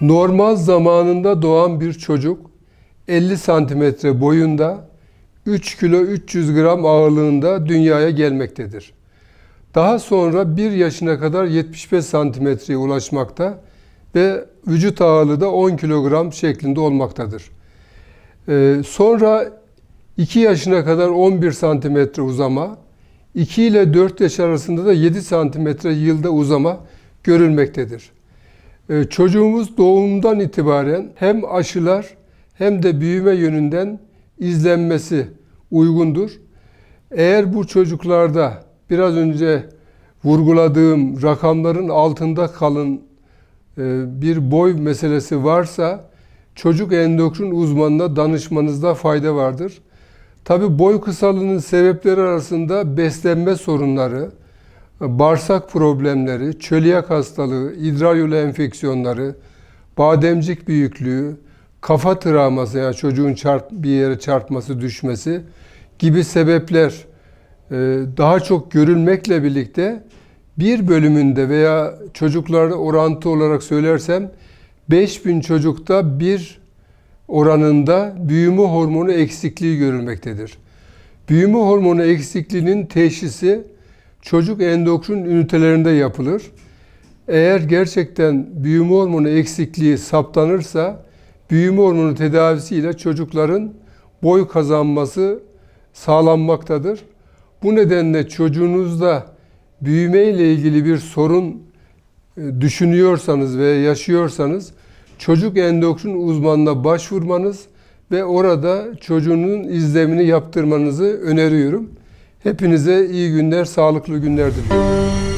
Normal zamanında doğan bir çocuk 50 santimetre boyunda 3 kilo 300 gram ağırlığında dünyaya gelmektedir. Daha sonra 1 yaşına kadar 75 santimetreye ulaşmakta ve vücut ağırlığı da 10 kilogram şeklinde olmaktadır. Ee, sonra 2 yaşına kadar 11 santimetre uzama, 2 ile 4 yaş arasında da 7 santimetre yılda uzama görülmektedir. Ee, Çocuğumuz doğumundan itibaren hem aşılar hem de büyüme yönünden izlenmesi uygundur. Eğer bu çocuklarda biraz önce vurguladığım rakamların altında kalın e, bir boy meselesi varsa çocuk endokrin uzmanına danışmanızda fayda vardır. Tabi boy kısalığının sebepleri arasında beslenme sorunları, bağırsak problemleri, çölyak hastalığı, idrar yolu enfeksiyonları, bademcik büyüklüğü, kafa travması yani çocuğun çarp, bir yere çarpması, düşmesi gibi sebepler e, daha çok görülmekle birlikte bir bölümünde veya çocuklarda orantı olarak söylersem 5000 çocukta bir oranında büyüme hormonu eksikliği görülmektedir. Büyüme hormonu eksikliğinin teşhisi çocuk endokrin ünitelerinde yapılır. Eğer gerçekten büyüme hormonu eksikliği saptanırsa büyüme hormonu tedavisiyle çocukların boy kazanması sağlanmaktadır. Bu nedenle çocuğunuzda büyüme ile ilgili bir sorun e, düşünüyorsanız ve yaşıyorsanız çocuk endokrin uzmanına başvurmanız ve orada çocuğunun izlemini yaptırmanızı öneriyorum. Hepinize iyi günler, sağlıklı günler diliyorum.